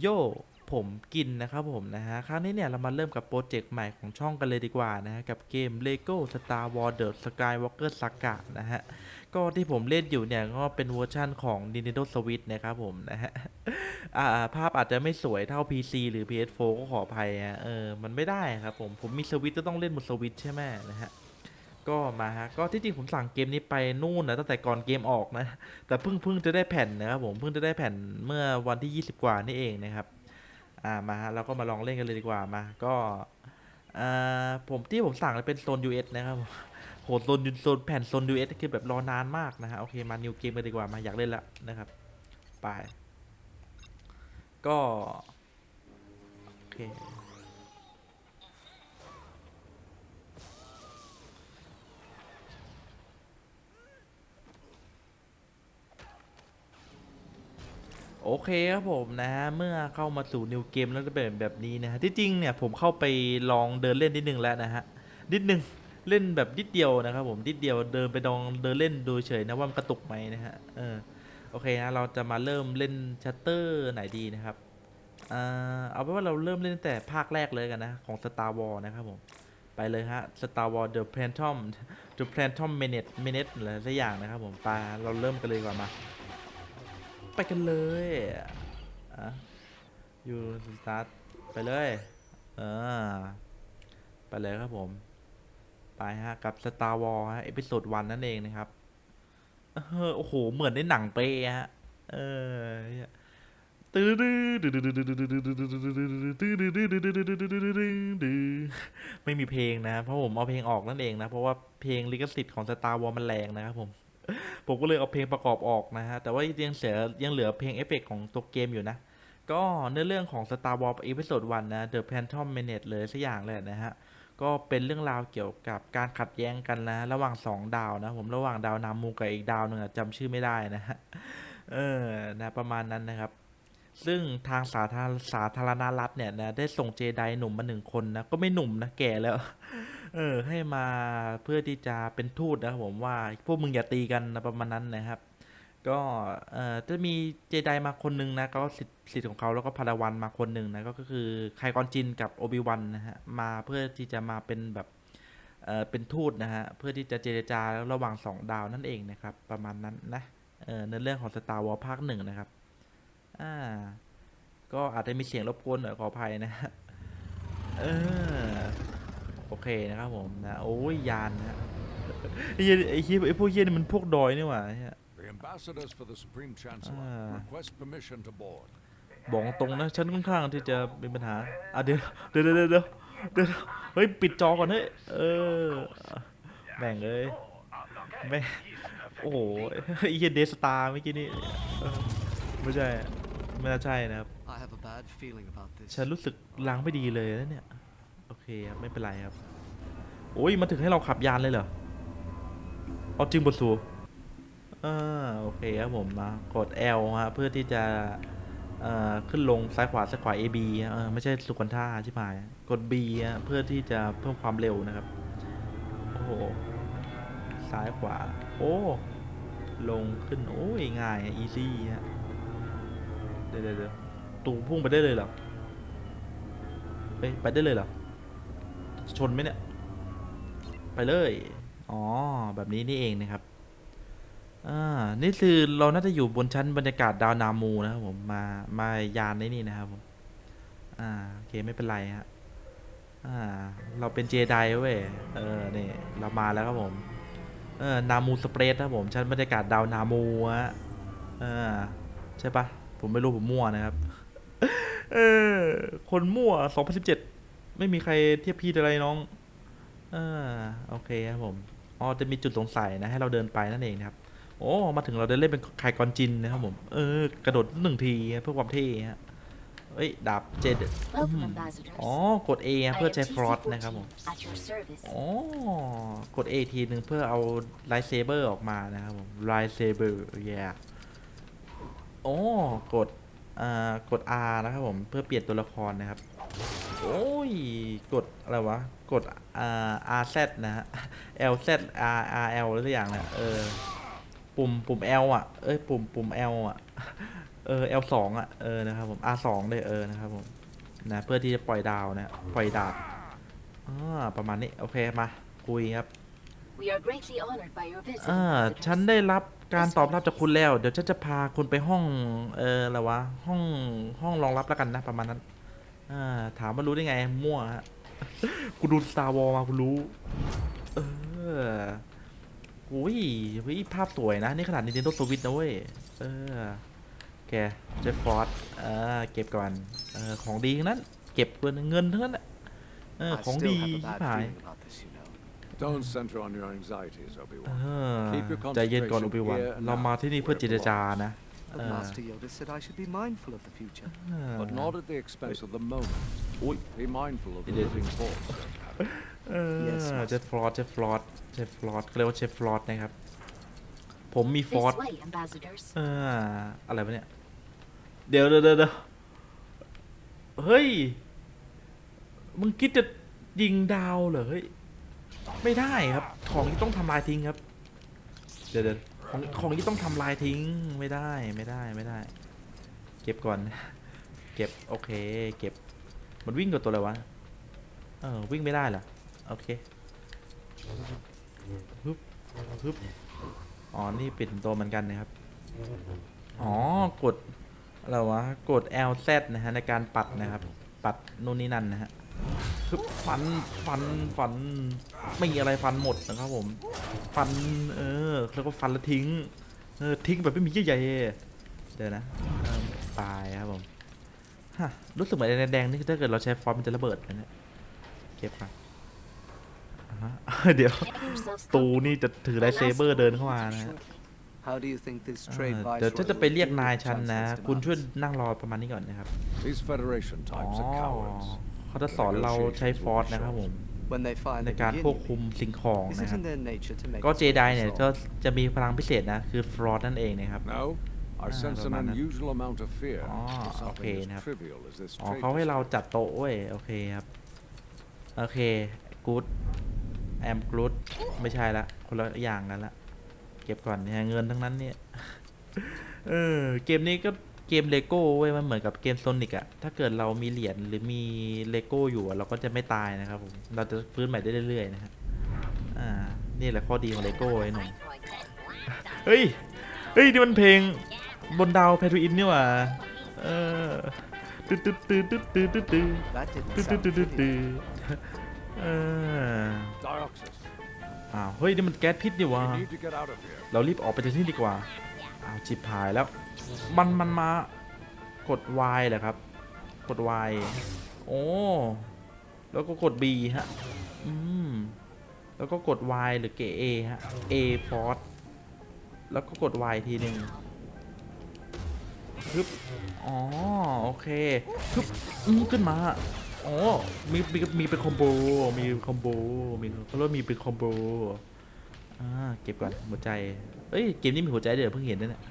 โยผมกินนะครับผมนะฮะ ครั้งนี้เนี่ยเรามาเริ่มกับโปรเจกต์ใหม่ของช่องกันเลยดีกว่านะฮะ กับเกม LEGO Star Wars The Skywalker Saga นะฮะ ก็ที่ผมเล่นอยู่เนี่ย ก็เป็นเวอร์ชั่นของ Nintendo Switch นะครับผมนะฮะอ่าภาพอาจจะไม่สวยเท่า PC หรือ PS4 ก็ขออภัยฮะ เออ มันไม่ได้ครับผม ผมมีสวิตก็ต้องเล่นบนสวิตใช่ไหมนะฮะ ก็มาฮะก็ที่จริงผมสั่งเกมนี้ไปนู่นนะตั้งแต่ก่อนเกมออกนะ แต่เพิ่งเพิ่งจะได้แผ่นนะครับผมเพิ่งจะได้แผ่นเมื่อวันที่ 20 กว่านี่เองนะครับอ่ามาฮะเราก็มาลองเล่นกันเลยดีกว่ามาก็อ่าผมที่ผมสั่งเป็นโซน US นะครับผมโหโซนโซนแผ่นโซน US คือแบบรอนานมากนะฮะโอเคมานิวเกมกันดีกว่ามาอยากเล่นละนะครับไปก็โอเค โอเคครับผมนะฮะเมื่อเข้ามาสู่นิวเกมแล้วจะเป็นแบบนี้นะฮะที่จริงเนี่ยผมเข้าไปลองเดินเล่นนิดนึงแล้วนะฮะนิดนึงเล่นแบบนิดเดียวนะครับผมนิดเดียวเดินไปลองเดินเล่นดูเฉยนะว่ามันกระตุกไหมนะฮะเออโอเคนะเราจะมาเริ่มเล่นชัตเตอร์ไหนดีนะครับอ่าเอาเป็นว่าเราเริ่มเล่นแต่ภาคแรกเลยกันนะของ Star Wars นะครับผมไปเลยฮะ Star Wars The Phantom The Phantom Menace Menace อะไรสักอย่างนะครับผมไปเราเริ่มกันเลยก่อนมา ไปกันเลยอะยู่สตาร์ทไปเลยเออไปเลยครับผม ไปฮะ กับ Star Wars ฮะเอพิโซดวันนั่นเองนะครับเออโอ้โห เหมือนในหนังเปย์ฮะ เออตื้อดื้อไม่มีเพลงนะ เพราะผมเอาเพลงออกนั่นเองนะ เพราะว่าเพลงลิขสิทธิ์ของ Star Wars มันแรงนะครับผม ผมก็เลยเอาเพลงประกอบออกนะฮะ แต่ว่ายังเสียยังเหลือเพลงเอฟเฟกต์ของตัวเกมอยู่นะ ก็เนื้อเรื่องของ Star Wars Episode 1 นะ The Phantom Menace เลยสักอย่างเลยนะฮะ ก็เป็นเรื่องราวเกี่ยวกับการขัดแย้งกันนะ ระหว่าง 2 ดาวนะ ผมระหว่างดาวนามูกับอีกดาวหนึ่งจำชื่อไม่ได้นะฮะ เออ นะประมาณนั้นนะครับซึ่งทางสาธารสาธารณรัฐเนี่ยนะได้ส่งเจไดหนุ่มมาหนึ่งคนนะ ก็ไม่หนุ่มนะแก่แล้ว เออ ให้มาเพื่อที่จะเป็นทูตนะครับผมว่าพวกมึงอย่าตีกันนะประมาณนั้นนะครับ ก็เอ่อจะมีเจไดมาคนหนึ่งนะก็สิทธิ์สิทธิ์ของเขาแล้วก็พาดาวันมาคนหนึ่งนะก็คือไคกอนจินกับโอบิวันนะฮะมาเพื่อที่จะมาเป็นแบบเอ่อเป็นทูตนะฮะเพื่อที่จะเจรจาระหว่างสองดาวนั่นเองนะครับ ประมาณนั้นนะเออในเรื่องของ Star Wars ภาคหนึ่งนะครับอ่าก็อาจจะมีเสียงรบกวนหน่อยขออภัยนะฮะเออ โอเคนะครับผมนะโอ้ยยานนะฮะไอ้เหี้ยไอ้เหี้ยไอ้พวกเหี้ยนี่มันพวกดอยนี่หว่าเหี้ย The ambassadors for the Supreme Chancellor Ah. request permission to board. บอกตรงนะฉันค่อนข้างที่จะมีปัญหาอะเดี๋ยวเดี๋ยวเดี๋ยวเดี๋ยวเดี๋ยวเฮ้ยปิดจอก่อนเฮ้ยเออแม่งเลยแม่งโอ้โหไอ้เหี้ยเดสตาร์เมื่อกี้นี่เออไม่ใช่ไม่น่าใช่นะครับ I have a bad feeling about this. ฉันรู้สึกล้างไม่ดีเลยนะเนี่ยโอเคครับ ไม่เป็นไรครับ โอ้ยมาถึงให้เราขับยานเลยเหรอ เอาจริงบทสูอ่าโอเคครับผมมากด L ฮะเพื่อที่จะเอ่อขึ้นลงซ้ายขวาซ้ายขวา A B เออไม่ใช่สุกันท่าใช่ไหมกด B ฮะเพื่อที่จะเพิ่มความเร็วนะครับ โอ้โห ซ้ายขวา โอ้ ลงขึ้น โอ้ย ง่าย easy ฮะ เดี๋ยวเดี๋ยวเดตูพุ่งไปได้เลยเหรอเฮ้ยไปได้เลยเหรอ ชนไหมเนี่ย ไปเลย อ๋อ แบบนี้นี่เองนะครับ อ่า นี่คือเราน่าจะอยู่บนชั้นบรรยากาศดาวนามูนะครับผม มา มายานในนี่นะครับผม อ่า โอเคไม่เป็นไรฮะ อ่า เราเป็นเจไดเว้ย เออ นี่ เรามาแล้วครับผม เออ นามูสเปรดครับผม ชั้นบรรยากาศดาวนามูฮะอ่าใช่ปะผมไม่รู้ผมมั่วนะครับ เออ คนมั่ว 2017 ไม่มีใครเทียบพี่อะไรน้องอ่าโอเคครับผมอ๋อจะมีจุดสงสัยนะ ให้เราเดินไปนั่นเองนะครับ โอ้มาถึงเราเดินเล่นเป็นไคกอนจินนะครับผมเออกระโดดหนึ่งทีเพื่อความเท่ฮะเอ้ยดาบเจด Welcome, ambassadors. อ๋อกด A ฮะ I เพื่อ am ใช้ฟรอส TC-14 นะครับผม At your service. อ๋อกด A ทีหนึ่งเพื่อเอาไลท์เซเบอร์ออกมานะครับผมไลท์เซเบอร์แย่โอ้กดอ่ากด R นะครับผมเพื่อเปลี่ยนตัวละครนะครับ โอ้ย กด อะไรวะ กดอ่า R Z นะฮะ L Z R R L หรือสักอย่างเนี่ยเออ ปุ่ม ปุ่ม L อะ เอ้ย ปุ่ม ปุ่ม L อะ เออ L2 อะ เออ นะครับผม R2 เลยเออ นะครับผม นะ เพื่อที่จะปล่อยดาวนะ ปล่อยดาบอ่าประมาณนี้ โอเค มา คุยครับ We are greatly honored by your visit. อ่า ambassadors. ฉันได้รับการตอบรับจากคุณแล้ว เดี๋ยวฉันจะพาคุณไปห้อง เออ อะไรวะ ห้อง ห้องรองรับแล้วกันนะ ประมาณนั้น อ่า ถามว่ารู้ได้ไง มั่วฮะกูดู Star Wars มากูรู้ เอออุ้ยเฮ้ยภาพสวยนะ นี่ขนาด Nintendo Switch นะเว้ย เออแกเจฟฟอร์ดเออเก็บก่อนเออของดีทั้งนั้น เก็บเงินเงินทั้งนั้นแหละเออ I ของ still ดี have a ชิบ bad หาย feeling about this, you know. Don't center on your anxieties, เอ Obi-Wan. อ Keep your ใจเย็นก่อน concentration อุปิวัน here and เรามาที่นี่เพื่อ now, เจรจานะ But Uh. Master Yoda said I should be mindful of the future. เออ But not at the expense of the moment. อุ้ย Be mindful of the It is. living force. เอ Yes, อ master. เจฟฟลอร์ดเจฟฟลอร์ดเจฟฟลอร์ดเรียกว่าเจฟฟลอร์ดนะครับ ผมมีฟอร์ด This way, ambassadors. เอออะไรวะเนี่ย เดี๋ยวเดี๋ยวเดี๋ยวเดี๋ยวเฮ้ย มึงคิดจะยิงดาวเหรอเฮ้ย ไม่ได้ครับ ของที่ต้องทำลายทิ้งครับ เดี๋ยวเดี๋ยว ของของที่ต้องทำลายทิ้งไม่ได้ไม่ได้ไม่ได้ เก็บก่อน เก็บโอเค เก็บมันวิ่งกับตัวอะไรวะเออวิ่งไม่ได้เหรอโอเคฮึบฮึบอ๋อนี่ปิดตัวเหมือนกันนะครับอ๋อกดอะไรวะกด LZ นะฮะในการปัดนะครับ ปัดนู่นนี่นั่นนะฮะ ฮึบฟันฟันฟัน ไม่มีอะไรฟันหมดนะครับผม ฟันเออแล้วก็ฟันแล้วทิ้งเออทิ้งแบบไม่มีเยื่อใยเดี๋ยวนะเอิ่มตายครับผมฮะรู้สึกเหมือนไอ้แดงๆนี่คือถ้าเกิดเราใช้ฟอนต์มันจะระเบิดนะเนี่ยเก็บครับอ่าฮะเดี๋ยว Get yourselves ตู comfortable. นี่จะถือไลท์เซเบอร์เดินเข้ามานะฮะ Shortly. How do you think this อ่า trade เดี๋ยว viceroy ฉันจะไปเรียกนายฉันนะ Chancellor's คุณช่วย demands? นั่งรอประมาณนี้ก่อนนะครับ These Federation อ๋อ types are cowards. เขาจะสอนเราใช้ฟอร์สนะครับผม When they find ใน the การควบ beginning, คุมสิ่งของ is นะ it ครับ in their nature to make ก็เจ themselves ไดเนี่ยก็ resolve? จะมีพลังพิเศษนะ คือฟรอสนั่นเองนะครับ No, I Ah, sense an ประมาณนั้น unusual amount of fear Ah, for something okay, as นะครับ trivial as this อ๋อ trade เขาให้เรา dispute. จัดโต๊ะเว้ย โอเคครับ โอเคกูดแอมกูดไม่ใช่ละ คนละอย่างกันละ เก็บก่อนเนี่ยเงินทั้งนั้นเนี่ย เออ เกมนี้ก็ เกมเลโก้เว้ยมันเหมือนกับเกมโซนิกอะถ้าเกิดเรามีเหรียญหรือมีเลโก้อยู่เราก็จะไม่ตายนะครับผมเราจะฟื้นใหม่ได้เรื่อยๆนะฮะอ่านี่แหละข้อดีของเลโก้ไอ้หนุ่มเฮ้ยเฮ้ยนี่มันเพลงบนดาวแพทริอินนี่หว่าเออตึ๊ดตึ๊ดตึ๊ดตึ๊ดตึ๊ดตึ๊ดตึ๊ดตึ๊ดตึ๊ดตึ๊ดตึ๊ดตึ๊ดเอออ้าวเฮ้ยนี่มันแก๊สพิษนี่หว่า we need to get out of here. เรารีบออกไปจากที่นี่ดีกว่าาวจิบหายแล้ว มันมันมากด Y เหรอครับ กด Y โอ้ แล้วก็กด B ฮะ อืม แล้วก็กด Y หรือเก A ฮะ A force แล้วก็กด Y ทีหนึ่งฮึบอ๋อ โอเคฮึบอืขึ้นมา อ๋อ มีมีมีเป็นคอมโบ มีคอมโบ มีเขาเรียกว่ามีเป็นคอมโบ อ่าเก็บก่อนหัวใจเอ้ยเกมนี้มีหัวใจเดี๋ยวเพิ่งเห็นนะเนี่ย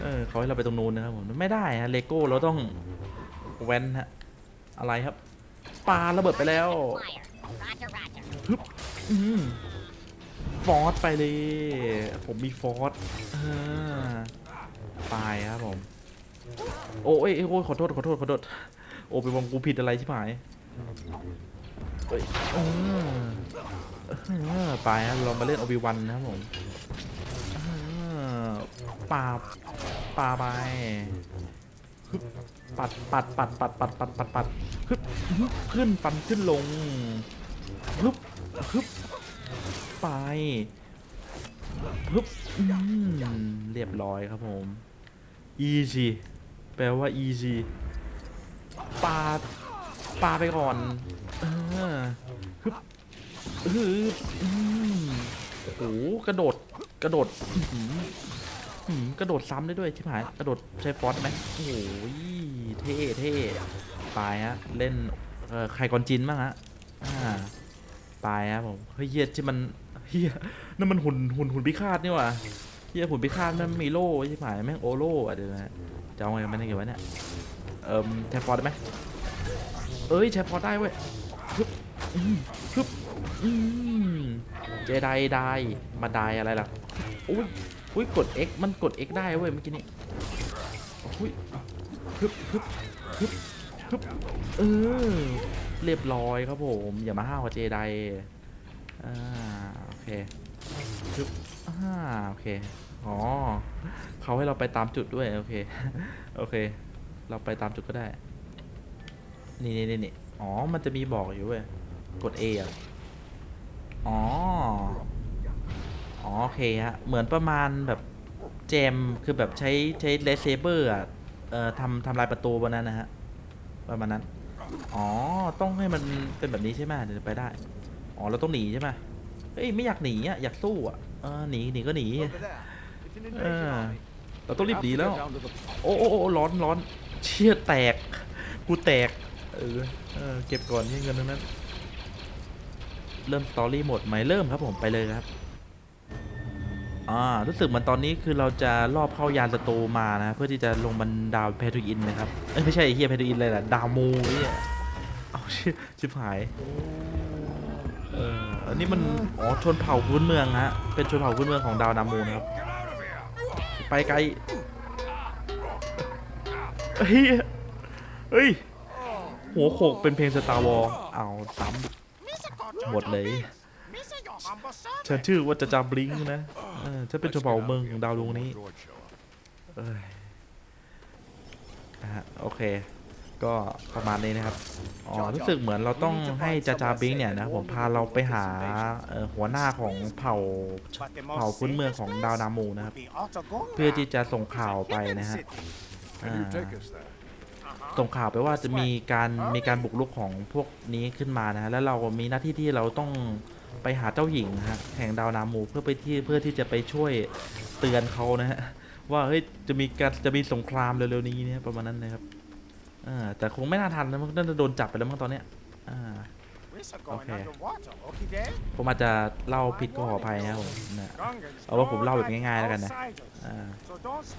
เออเขาให้เราไปตรงนู้นนะครับผมไม่ได้ฮะเลโก้เราต้องแวนฮะอะไรครับปาระเบิดไปแล้วฮึบอืมฟอสไปเลย ผมมีฟอสตายครับผม โอ้ยเอ้ยโอ้ยขอโทษขอโทษขอโทษโอ้ไปวงกูผิดอะไรชิบหายเอ้ย อืมเออไปฮะเรามาเล่นอบิวันนะครับผมเออปาปาไปฮึบปัดปัดปัดปัดปัดปัดปัดปัดฮึบฮึบขึ้นฟันขึ้นลงฮึบฮึบไปฮึบอืมเรียบร้อยครับผม easy แปลว่า easy ปาปาไปก่อนเออ ฮึบอืมโอ้โหกระโดดกระโดดกระโดดซ้ำได้ด้วยชิบหายกระโดดใช้ฟอสไหมโอ้โหเท่เท่ตายฮะเล่นเออใครก่อนจินบ้างฮะอ่าตายครับผมเฮียที่มันเฮียนั่นมันหุ่นหุ่นหุ่นพิฆาตนี่ว่าเฮียหุ่นพิฆาตนั่นมีโล่ชิบหายแม่งโอโล่อะเดี๋ยวนะจะเอาไงมันได้ไงวะเนี่ยเอ่มแทฟฟอร์ดได้ไหมเอ้ยแทฟฟอร์ดได้เว้ย ฮึบอืมฮึบอืมเจไดได้มาได้อะไรล่ะอุ้ยอุ้ยกด X มันกด X ได้เว้ยเมื่อกี้นี้อุ้ยฮึบฮึบฮึบฮึบเออเรียบร้อยครับผม อย่ามาห้าวเจไดอ่าโอเคฮึบอ่าโอเคอ๋อเขาให้เราไปตามจุดด้วย โอเค โอเค เราไปตามจุดก็ได้ นี่นี่นี่อ๋อ มันจะมีบอกอยู่เว้ย กด A อะ อ๋อ อ๋อ โอเคฮะ เหมือนประมาณแบบแจมคือแบบใช้ใช้เลเซเบอร์อะ เอ่อทำทำลายประตูบนนั้นนะฮะ ประมาณนั้น อ๋อ ต้องให้มันเป็นแบบนี้ใช่ไหมถึงจะไปได้ อ๋อ เราต้องหนีใช่ไหมเฮ้ย ไม่อยากหนีอะ อยากสู้อะ เออ หนี หนีก็หนี เออ เราต้องรีบหนีแล้ว โอ้โอ้ร้อนร้อน เชี่ยแตก กูแตก เออ เออ เก็บก่อนเงินทั้งนั้น เริ่มสตอรี่หมดไหมเริ่มครับผมไปเลยครับอ่ารู้สึกเหมันตอนนี้คือเราจะรอบเข้ายานศัตรูมานะเพื่อที่จะลงบันดาวเพทูอินนะครับเอ้ยไม่ใช่เฮียเพทูอินเลยแหละดาวมูอ้เนี่ยเอาชิชิบหายเอออันนี้มันอ๋อชนเผ่าพื้นเมืองฮะเป็นชนเผ่าพื้นเมืองของดาวนามูนะครับ ไปไกลเฮ้ยเฮ้ยหัวโขกเป็นเพลงสตาร์วอลเอาซ้ำ หมดเลย ฉันชื่อว่าจะจาบลิงก์นะเออฉันเป็นชนเผ่าเมืองของดาวดวงนี้ George show up. เอ้ยนะฮะโอเค ก็ประมาณนี้นะครับ อ๋อ รู้สึกเหมือนเราต้องให้จาจาบิงเนี่ยนะ ผมพาเราไปหาเอ่อหัวหน้าของเผ่าเผ่าพื้นเมืองของดาวนามูนะครับ เพื่อที่จะส่งข่าวไปนะฮะ Can you Ah. take us there? ส่งข่าวไปว่าจะมีการมีการบุกรุกของพวกนี้ขึ้นมานะฮะแล้วเรามีหน้าที่ที่เราต้องไปหาเจ้าหญิงนะฮะแห่งดาวนามูเพื่อไปที่เพื่อที่จะไปช่วยเตือนเขานะฮะว่าเฮ้ยจะมีการจะมีสงครามเร็วๆนี้เนี่ยประมาณนั้นนะครับอ่าแต่คงไม่น่าทันนะมันน่าจะโดนจับไปแล้วมั้งตอนเนี้ยอ่า Okay. ผมอาจจะเล่าผิดก็ขออภัยนะครับผมนะเอาว่าผมเล่าแบบง่ายๆแล้วกันนะอ่า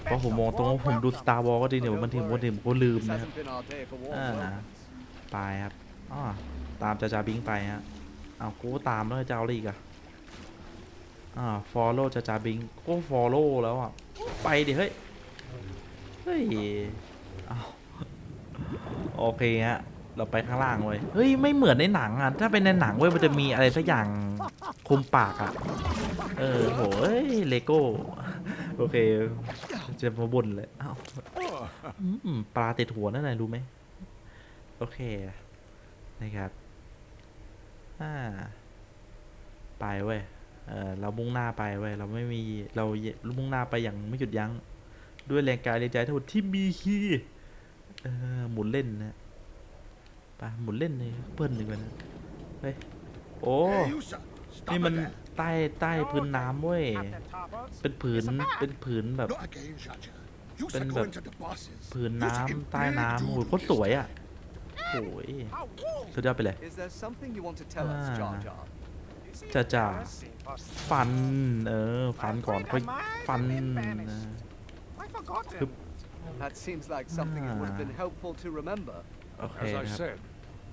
เพเพราะราะผผมมมมอองงตตรรงงว่าว่าผผมมดูดู Star Wars ก็จริงเดี๋ยวมันถึงมันถึงผมก็ลืม This นะครับ hasn't been our day for war. อ่า weapons. ไปครับอ๋อตามจาจาบิงไปฮะเอากูก็ตามแล้วจะเอาอะไรอีกอะอ่า follow จาจาบิงก็ follow แล้วอะไปดิเฮ้ยเฮ้ยเอาโอเคฮะ เราไปข้างล่างเว้ย เฮ้ย ไม่เหมือนในหนังอะ ถ้าเป็นในหนังเว้ย มันจะมีอะไรสักอย่างคุมปากอะ เออโหเอ้ยเลโก้ โอเค จะมาบ่นเลยเอ้าอืมปลาติดหัวนั่นน่ะรู้ไหม โอเค นะครับ อ่า ไปเว้ย เออเรามุ่งหน้าไปเว้ย เราไม่มี เรามุ่งหน้าไปอย่างไม่หยุดยั้ง ด้วยแรงกายแรงใจทั้งหมดที่มีคีเออหมุนเล่นนะ ไปหมุนเล่นเลยเปิ้ลดีกว่านะเฮ้ยโอ้นี่มันใต้ใต้พื้นน้ำเว้ยเป็นผืนเป็นผืนแบบเป็นแบบผืนน้ำใต้น้ำโอ้โหโคตรสวยอะโอ้ยสุดยอดไปเลย Is there something you want to tell us, Ah. Jar Jar? จะจ่าฟันเออฟันก่อนค่อยฟันเออ Hup. That seems like something it would have been Ah. helpful to remember. โอเค As I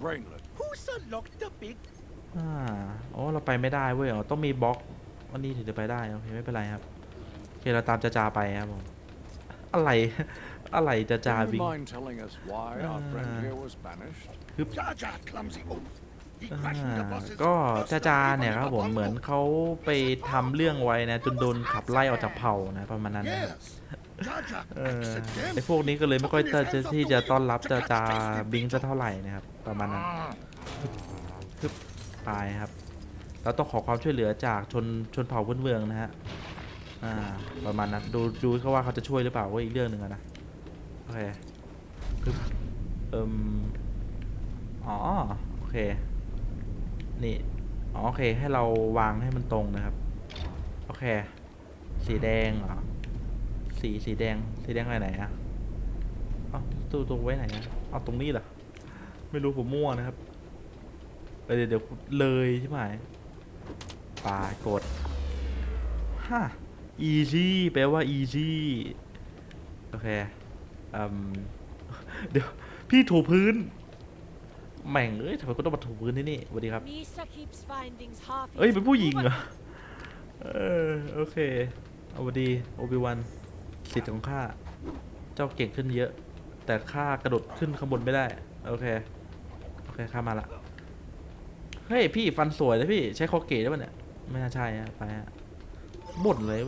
ครับ said, brainlet. อ่าโอ้เราไปไม่ได้เว้ยอ๋อต้องมีบล็อกวันนี้ถึงจะไปได้โอเคไม่เป็นไรครับโอเคเราตามจาจาไปครับผมอะไร อะไรจาจา Do you บิง mind telling us why our friend Ah. here was banished? อ่าก็จาจาเนี่ยครับผมเหมือนเขาไปทำเรื่องไว้นะจนโดนขับไล่ออกจากเผ่านะประมาณนั้นนะครับ เออไอพวกนี้ก็เลยไม่ค่อยจะที่จะต้อนรับจาจาบิงจะเท่าไหร่นะครับ ประมาณนั้นฮึบไปครับ เราต้องขอความช่วยเหลือจากชนชนเผ่าพื้นเมืองนะฮะอ่าประมาณนั้นดูดูเขาว่าเขาจะช่วยหรือเปล่าว่าอีกเรื่องหนึ่งอะนะโอเคฮึบเอิมอ๋อโอเคนี่อ๋อโอเคให้เราวางให้มันตรงนะครับ โอเค สีแดงเหรอ สีสีแดงสีแดงอะไรไหนอะเอาตู้ตัวไว้ไหนอะเอาตรงนี้เหรอไม่รู้ผมมั่วนะครับเออเดี๋ยวเดี๋ยวเลยใช่ไหมปากดฮ่า easy แปลว่า easy โอเคอืมเดี๋ยว พี่ถูพื้น แม่งเอ้ยทำไมก็ต้องมาถูพื้นที่นี่สวัสดีครับ Misa keeps findings half เอ้ย เป็นผู้หญิงเหรอ เออ โอเค เอาสวัสดี โอบิวัน สิทธิ์ของข้า เจ้าเก่งขึ้นเยอะ แต่ข้ากระโดดขึ้นข้างบนไม่ได้ โอเค โอเคข้ามาละ เฮ้ยพี่ฟันสวยเลยพี่ใช้คอเกตได้ปะเนี่ย ไม่น่าใช่อะไปฮะบ่นเลย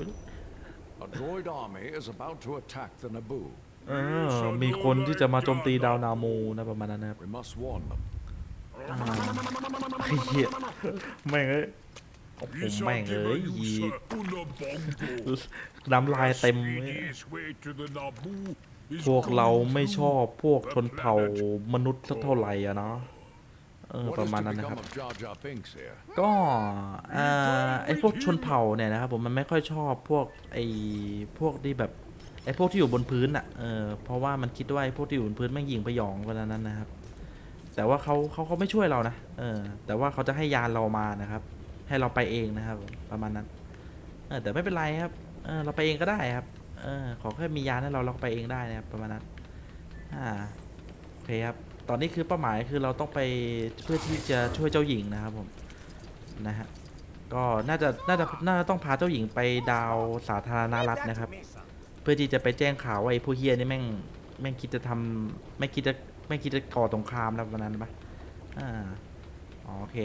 A droid army is about to attack the Naboo. เออมีคนที่จะมาโจมตีดาวนามูนะประมาณนั้นนะครับ We must warn them. ไอ้เหี้ยแม่งเอ้ย โอ้โหแม่งเอ้ยยีน้ำลายเต็มเลยพวกเราไม่ชอบพวกชนเผ่ามนุษย์สักเท่าไหร่อะเนาะเออ What ประ is มาณ to นั้นนะค become รับ of Jar Jar Binks here? ก็อ่าไอพวกชนเผ่าเนี่ยนะครับผมมันไม่ค่อยชอบพวกไอพวกที่แบบไอพวกที่อยู่บนพื้นอะเออเพราะว่ามันคิดว่าไอพวกที่อยู่บนพื้นแม่งยิงไปหยองกันนั้นนะครับ แต่ว่าเขาเขาเขาไม่ช่วยเรานะเออแต่ว่าเขาจะให้ยานเรามานะครับ ให้เราไปเองนะครับ ประมาณนั้น เออแต่ไม่เป็นไรครับ เออเราไปเองก็ได้ครับ เออขอแค่มียานให้เราเราก็ไปเองได้นะครับประมาณนั้น อ่าโอเคครับ ตอนนี้คือเป้าหมายคือเราต้องไปเพื่อที่จะช่วยเจ้าหญิงนะครับผมนะฮะก็น่าจะน่าจะน่าจะต้องพาเจ้าหญิงไปดาวสาธารณรัฐนะครับ เพื่อที่จะไปแจ้งข่าวว่าไอ้ผู้เฮียนี่แม่งแม่งคิดจะทำไม่คิดจะไม่คิดจะก่อสงครามแล้ววันนั้นปะอ่าอ๋อโอเค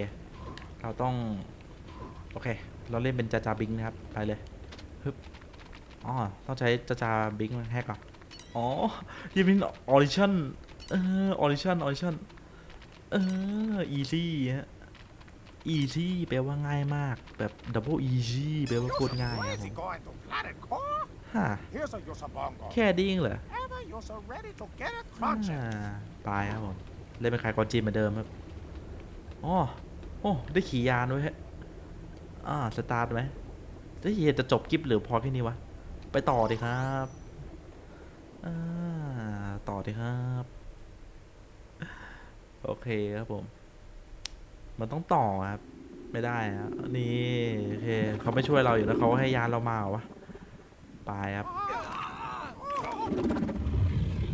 เราต้อง โอเค เราเล่นเป็นจาจาบิงนะครับ ไปเลยฮึบอ๋อต้องใช้จาจาบิงแฮกเหรออ๋อยี่เป็นออริชั่นเออออริชั่นออริชั่นเอออีซี่ฮะ easy แปลว่าง่ายมาก แบบ double easy แปลว่าโคตรง่ายครับผม going to planet core? ฮะ Here's a Yosabongo. แค่ดิ้งเหรอ Ever you're so ready to get it อ่า crunching. ไปครับผม เล่นเป็นใครกอนจีนเหมือนเดิมครับอ๋อโอ้ ได้ขี่ยานด้วยฮะ อ่าสตาร์ทไหมจะเฮียจะจบคลิปหรือพอแค่นี้วะ ไปต่อดีครับอ่าต่อดีครับ โอเคครับผม มันต้องต่อครับ ไม่ได้ครับนี่โอเคเขาไม่ช่วยเราอยู่แล้วเขาให้ยานเรามาเหรอวะไปครับ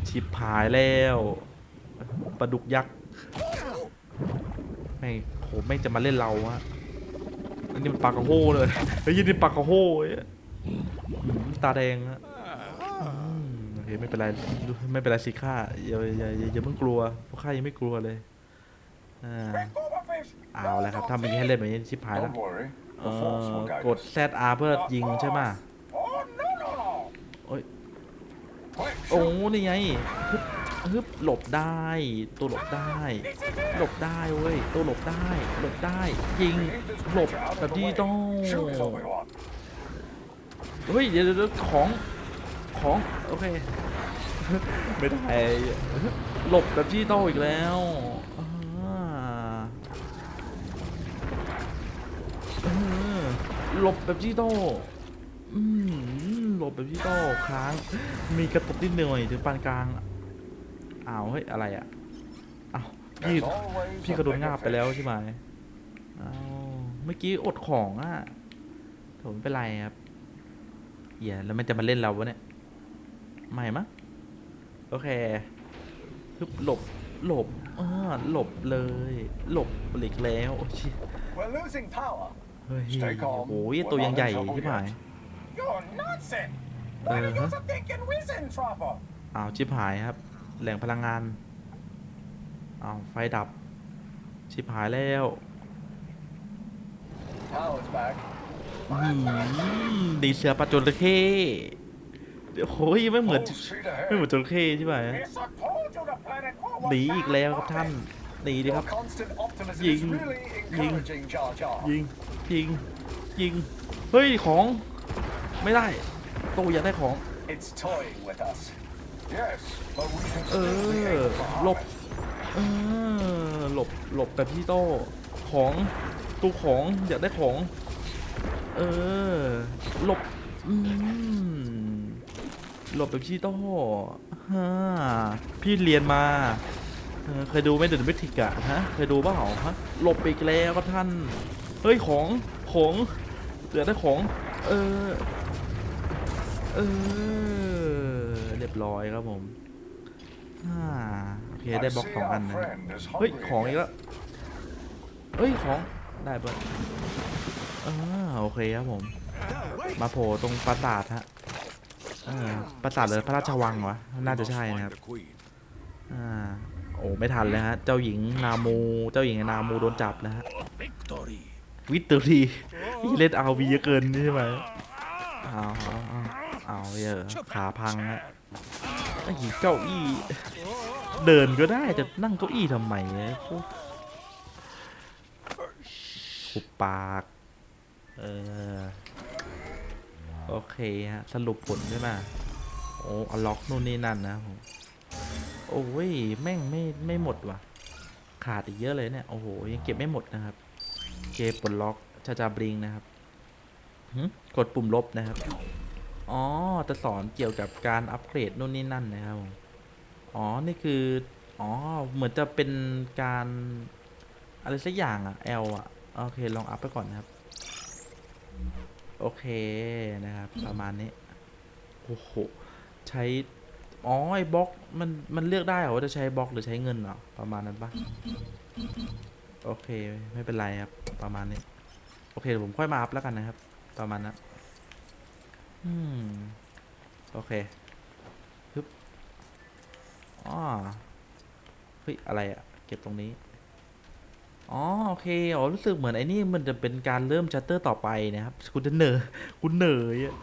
ชิบหายแล้วปลาดุกยักษ์ไม่งโหไม่จะมาเล่นเราอะ อันนี้มันปลากระโฮเลยเฮ้ยนี่ปลากระโฮเว้ยหืมตาแดงอะอืมโอเคไม่เป็นไรไม่เป็นไรสิข้าอย่าอย่าอย่าอย่าเพิ่งกลัวเพราะข้ายังไม่กลัวเลยอ่าเอาแล้วครับถ้ามันให้เล่นแบบนี้ชิบหายแล้ว Don't worry. เอ The Force อ will guide กด us. ZR เพื่อยิงใช่ไหม Oh, no, no, no. โอ้ย Quick, โอ้ shoot. นี่ไง ฮึบหลบได้ ตัวหลบได้ หลบได้เว้ย ตัวหลบได้ หลบได้ ยิง หลบแบบดิจิตอลเฮ้ย เดี๋ยวเดี๋ยวของ ของ โอเค ไม่ได้ หลบแบบดิจิตอลอีกแล้วหลบแบบดิจิตอลอืมหลบแบบดิจิตอลค้าง มีกระตุกนิดหน่อยถึงปานกลาง อ้าวเฮ้ยอะไรอะอ้าวพี่ There's always พี่ a กระโดด bigger งาบไปแล้ว fish. ใช่ไหมอ้าวเมื่อกี้อดของอะโถไม่เป็นไรครับเหี้ยแล้วมันจะมาเล่นเราวะเนี่ยไม่มั้งโอเคฮึบหลบหลบอ่าหลบเลย หลบหลีกแล้วโอ้ชิ We're losing power. เฮ้ย Stay calm. โอ้ยตัวยังใหญ่ใช่ไหม You're nonsense. Uh-huh. Why do you think we's in trouble? อ้าวชิบหายครับ แหล่งพลังงานอ้าวไฟดับ ชิบหายแล้ว Power's back. อืมดีเสือปลาจระเข้เดี๋ยวโอ้ยไม่เหมือน Full speed ไม่เหมือน ahead. จระเข้ใช่ไหม Yes, I told you the planet core was หนีอีกแล้วครับท่าน หนีดิค Your รับ constant optimism is Ying. really Ying. encouraging, Jar Jar. ยิง ยิง ยิง เฮ้ย ของ ไม่ได้ โตอยากได้ของ It's toying with us. Yes, but we can เอ still be อ able to หลบ harvest. เออ หลบ หลบแบบพี่โตของตู้ของ อยากได้ของ เออ หลบ อืม หลบแบบพี่โตฮ่า พี่เรียนมาเออเคยดูไหมเดอะเมทิกอะฮะ เคยดูเปล่าฮะ หลบไปอีกแล้วครับท่าน เฮ้ยของ ของอยากได้ของ เออ เออเรียบร้อยครับผมอ่าโอเคได้ I บล็อก see สองอั our นนะ friend is เฮ้ย hungry ของอีก again. แล้วเฮ้ยของได้ปะอ่าโอเคครับผม มาโผล่ตรงปราสาทฮะเออปราสาทเลยพระราชวังวะน่าจะ We ใช่ must นะครับ find the queen. อ่าโอ้ไม่ทันเลยฮะเจ้าหญิงนามูเจ้าหญิงนามูโดนจับนะฮะ Victory. วิตเตอรีเล่นเอาวีเยอะเกินนี่ใช่ไหมเอาเอา เอาเยอะขาพังฮะไอ้เก้าอี้ เดินก็ได้แต่นั่งเก้าอี้ทำไมเนี่ยขุบปาก เออ โอเคฮะ สรุปผลใช่ไหมโอ้อล็อกนู่นนี่นั่นนะผมโอ้ย แม่งไม่ไม่หมดว่ะ ขาดอีกเยอะเลยเนี่ย โอ้โห ยังเก็บไม่หมดนะครับ เกปลดล็อกชาจาบริงนะครับกดปุ่มลบนะครับ อ๋อ จะสอนเกี่ยวกับการอัปเกรดนู่นนี่นั่นนะครับผมอ๋อ นี่คือ อ๋อ เหมือนจะเป็นการ อะไรสักอย่างอะ L อะโอเค ลองอัพไปก่อนนะครับ โอเคนะครับ ประมาณนี้ โอ้โห ใช้ อ๋อ ไอ้บล็อก มัน มันเลือกได้เหรอว่าจะใช้บล็อกหรือใช้เงินเหรอ ประมาณนั้นปะโอเค ไม่เป็นไรครับ ประมาณนี้ โอเคผมค่อยมาอัพแล้วกันนะครับ ประมาณนั้น อืม โอเคฮึบอ๋อเฮ้ย อะไรอะเก็บตรงนี้ อ๋อ โอเค อ๋อ รู้สึกเหมือนไอ้นี่มันจะเป็นการเริ่มชัตเตอร์ต่อไปนะครับ คุณจะเหนื่อยคุณเหนอยอะ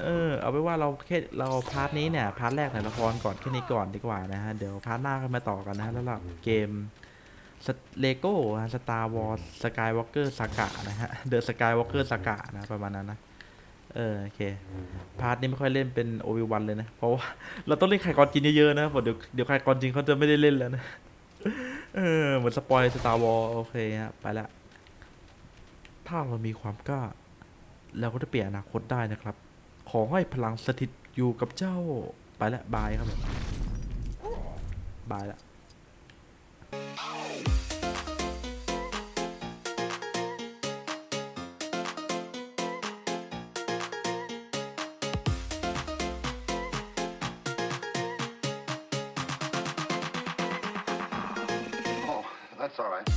เออ เอาไปว่าเราแค่เราพาร์ทนี้เนี่ย พาร์ทแรกในละครก่อนแค่นี้ก่อนดีกว่านะฮะ เดี๋ยวพาร์ทหน้าก็มาต่อกันนะแล้วเราเกมเลโก้สตาร์วอลสกายวอล์กเกอร์สากะนะฮะ เดอะสกายวอล์กเกอร์สากะนะประมาณนั้นนะ เออโอเค พาร์ทนี้ไม่ค่อยเล่นเป็นโอวิวันเลยนะ เพราะว่า เราต้องเล่นไข่กอนจินเยอะๆนะเพราะเดี๋ยวเดี๋ยวไข่กอนจินเขาจะไม่ได้เล่นแล้วนะ เออเหมือนสปอยสตาร์วอลโอเคฮะไปละ ถ้าเรามีความกล้าเราก็จะเปลี่ยนอนาคตได้นะครับ ขอให้พลังสถิตอยู่กับเจ้าไปละบายครับบายละ It's all right.